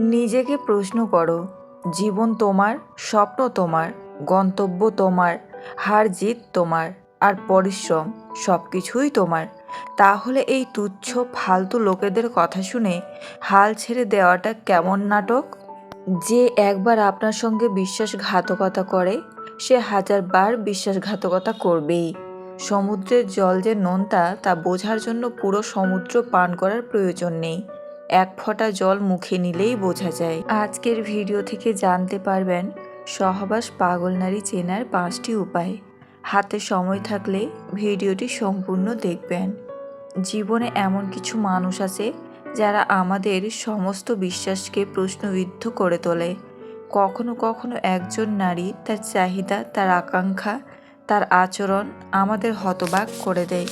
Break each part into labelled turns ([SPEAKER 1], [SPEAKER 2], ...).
[SPEAKER 1] নিজেকে প্রশ্ন করো, জীবন তোমার, স্বপ্ন তোমার, গন্তব্য তোমার, হার জিত তোমার, আর পরিশ্রম সব কিছুই তোমার। তাহলে এই তুচ্ছ, ফালতু লোকেদের কথা শুনে হাল ছেড়ে দেওয়াটা কেমন নাটক? যে একবার আপনার সঙ্গে বিশ্বাসঘাতকতা করে, সে হাজারবার বিশ্বাসঘাতকতা করবেই। সমুদ্রের জল যে নোনতা, তা বোঝার জন্য পুরো সমুদ্র পান করার প্রয়োজন নেই। এক ফোঁটা জল মুখে নিলেই বোঝা যায়। আজকের ভিডিও থেকে জানতে পারবেন সহবাস পাগল নারী চেনার পাঁচটি উপায়। হাতে সময় থাকলে ভিডিওটি সম্পূর্ণ দেখবেন। জীবনে এমন কিছু মানুষ আছে যারা আমাদের সমস্ত বিশ্বাসকে প্রশ্নবিদ্ধ করে তোলে। কখনো কখনো একজন নারী তার চাহিদা, তার আকাঙ্ক্ষা, তার আচরণ আমাদের হতবাক করে দেয়।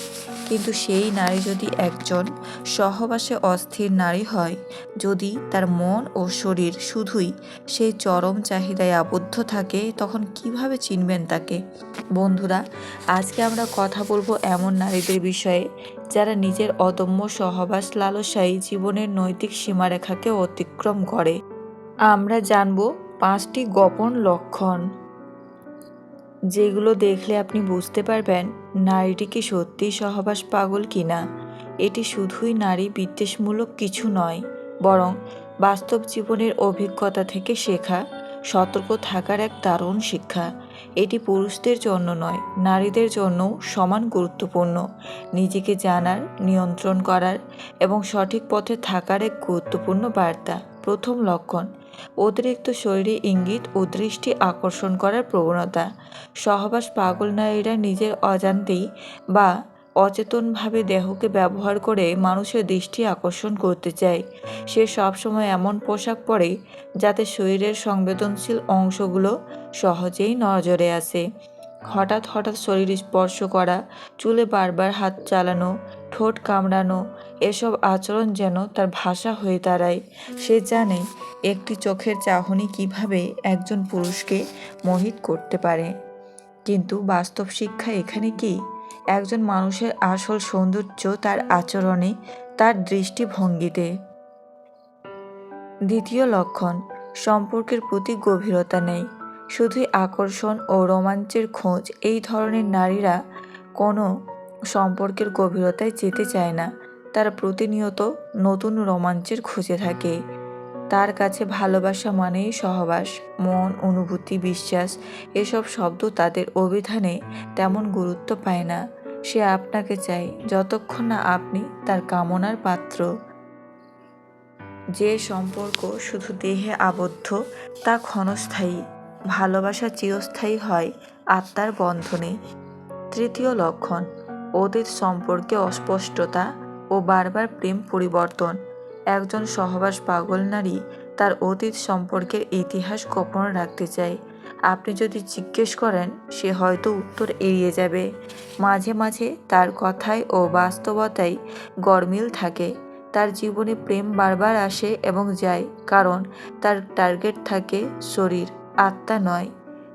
[SPEAKER 1] কিন্তু সেই নারী যদি একজন সহবাসে অস্থির নারী হয়, যদি তার মন ও শরীর শুধুই সেই চরম চাহিদায় আবদ্ধ থাকে, তখন কীভাবে চিনবেন তাকে? বন্ধুরা, আজকে আমরা কথা বলব এমন নারীদের বিষয়ে যারা নিজের অদম্য সহবাস লালসায় জীবনের নৈতিক সীমারেখাকে অতিক্রম করে। আমরা জানব পাঁচটি গোপন লক্ষণ। যেগুলো দেখলে আপনি বুঝতে পারবেন নারীটি কি সত্যিই সহবাস পাগল কিনা। এটি শুধুই নারী বিদ্বেষমূলক কিছু নয়, বরং বাস্তব জীবনের অভিজ্ঞতা থেকে শেখা, সতর্ক থাকার এক দারুণ শিক্ষা। এটি পুরুষদের জন্য নয়, নারীদের জন্যও সমান গুরুত্বপূর্ণ। নিজেকে জানার, নিয়ন্ত্রণ করার এবং সঠিক পথে থাকার এক গুরুত্বপূর্ণ বার্তা। প্রথম লক্ষণ অতিরিক্ত শরীরে ইঙ্গিত ও দৃষ্টি আকর্ষণ করার প্রবণতা। সহবাস পাগল নারীরা নিজের অজান্তেই বা অচেতনভাবে দেহকে ব্যবহার করে মানুষের দৃষ্টি আকর্ষণ করতে চায়। সে সবসময় এমন পোশাক পরে যাতে শরীরের সংবেদনশীল অংশগুলো সহজেই নজরে আসে। হঠাৎ হঠাৎ শরীর স্পর্শ করা, চুলে বারবার হাত চালানো ঠোঁট কামড়ানো, এসব আচরণ যেন তার ভাষা হয়ে দাঁড়ায়। সে জানে একটি চোখের চাহনি কীভাবে একজন পুরুষকে মোহিত করতে পারে। কিন্তু বাস্তব শিক্ষা এখানে কি? একজন মানুষের আসল সৌন্দর্য তার আচরণে, তার দৃষ্টিভঙ্গিতে। দ্বিতীয় লক্ষণ, সম্পর্কের প্রতি গভীরতা নেই। শুধুই আকর্ষণ ও রোমাঞ্চের খোঁজ, এই ধরনের নারীরা কোনো সম্পর্কের গভীরতায় যেতে চায় না। তারা প্রতিনিয়ত নতুন রোমাঞ্চের খোঁজে থাকে। তার কাছে ভালোবাসা মানেই সহবাস, মন, অনুভূতি, বিশ্বাস। এসব শব্দ তাদের অভিধানে তেমন গুরুত্ব পায় না। সে আপনাকে চাই যতক্ষণ না আপনি তার কামনার পাত্র। যে সম্পর্ক শুধু দেহে আবদ্ধ, তা ক্ষণস্থায়ী। ভালোবাসা চিরস্থায়ী হয় আত্মার বন্ধনে। তৃতীয় লক্ষণ অতীত সম্পর্কে অস্পষ্টতা ও বারবার প্রেম পরিবর্তন। একজন সহবাস পাগল নারী তার অতীত সম্পর্কের ইতিহাস গোপন রাখতে চায়। আপনি যদি জিজ্ঞেস করেন, সে হয়তো উত্তর এড়িয়ে যাবে। মাঝে মাঝে তার কথায় ও বাস্তবতায় গরমিল থাকে। তার জীবনে প্রেম বারবার আসে এবং যায়, কারণ তার টার্গেট থাকে শরীর, আত্মা নয়,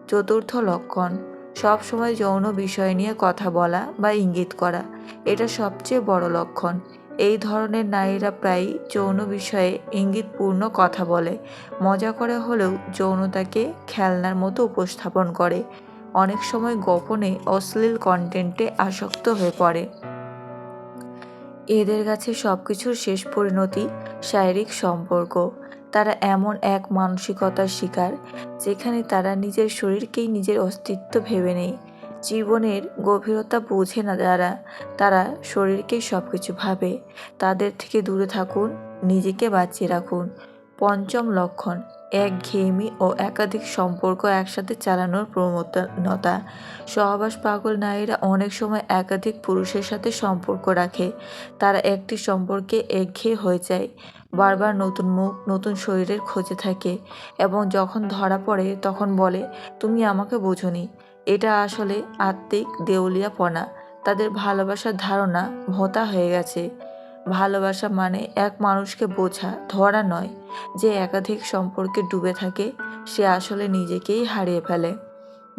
[SPEAKER 1] চতুর্থ লক্ষণ। সবসময় যৌন বিষয় নিয়ে কথা বলা বা ইঙ্গিত করা, এটা সবচেয়ে বড় লক্ষণ। এই ধরনের নারীরা প্রায়ই যৌন বিষয়ে ইঙ্গিতপূর্ণ কথা বলে। মজা করে হলেও যৌনতাকে খেলনার মতো উপস্থাপন করে। অনেক সময় গোপনে অশ্লীল কন্টেন্টে আসক্ত হয়ে পড়ে। এদের কাছে সব কিছুর শেষ পরিণতি শারীরিক সম্পর্ক। তারা এমন এক মানসিকতার শিকার যেখানে তারা নিজের শরীরকেই নিজের অস্তিত্ব ভেবে নেয়। জীবনের গভীরতা বোঝে না যারা, তারা শরীরকেই সব কিছু ভাবে। তাদের থেকে দূরে থাকুন, নিজেকে বাঁচিয়ে রাখুন। পঞ্চম লক্ষণ, একঘেয়েমি ও একাধিক সম্পর্ক একসাথে চালানোর প্রবণতা। সহবাস পাগল নারীরা অনেক সময় একাধিক পুরুষের সাথে সম্পর্ক রাখে। তারা একটি সম্পর্কে একঘেয়ে হয়ে যায়, বারবার নতুন মুখ, নতুন শরীরের খোঁজে থাকে এবং যখন ধরা পড়ে তখন বলে, তুমি আমাকে বোঝনি। এটা আসলে আত্মিক, দেউলিয়াপনা। তাদের ভালোবাসার ধারণা ভোঁতা হয়ে গেছে। ভালোবাসা মানে এক মানুষকে বোঝা, ধরা নয় যে একাধিক সম্পর্কে ডুবে থাকে, সে আসলে নিজেকেই হারিয়ে ফেলে।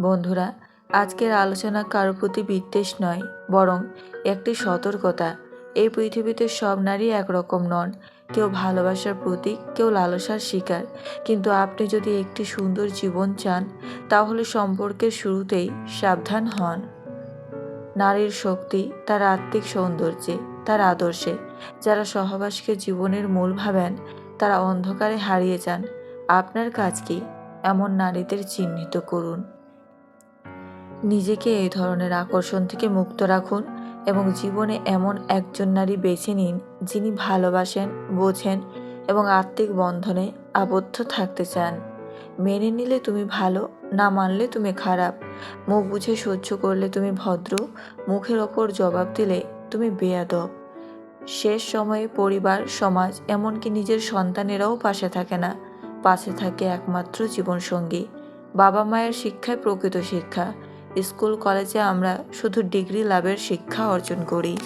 [SPEAKER 1] বন্ধুরা, আজকের আলোচনা কারোর প্রতি বিদ্বেষ নয়, বরং একটি সতর্কতা। এই পৃথিবীতে সব নারী একরকম নন, কেউ ভালোবাসার প্রতীক, কেউ লালসার শিকার। কিন্তু আপনি যদি একটি সুন্দর জীবন চান, তাহলে সম্পর্কের শুরুতেই সাবধান হন। নারীর শক্তি, তার আত্মিক সৌন্দর্যে। তার আদর্শে। যারা সহবাসকে জীবনের মূল ভাবেন, তারা অন্ধকারে হারিয়ে যান। আপনার কাজ কি? এমন নারীদের চিহ্নিত করুন। নিজেকে এই ধরনের আকর্ষণ থেকে মুক্ত রাখুন এবং জীবনে এমন একজন নারী বেছে নিন, যিনি ভালোবাসেন, বোঝেন এবং আত্মিক বন্ধনে আবদ্ধ থাকতে চান। মেনে নিলে তুমি ভালো, না মানলে তুমি খারাপ। মুখ বুঝে সহ্য করলে তুমি ভদ্র, মুখের ওপর জবাব দিলে তুমি বেয়াদব। শেষ সময়ে পরিবার, সমাজ, এমনকি নিজের সন্তানেরাও পাশে থাকে না। পাশে থাকে একমাত্র জীবনসঙ্গী। বাবা মায়ের শিক্ষায় প্রকৃত শিক্ষা। স্কুল, কলেজে আমরা শুধু ডিগ্রি লাভের শিক্ষা অর্জন করি।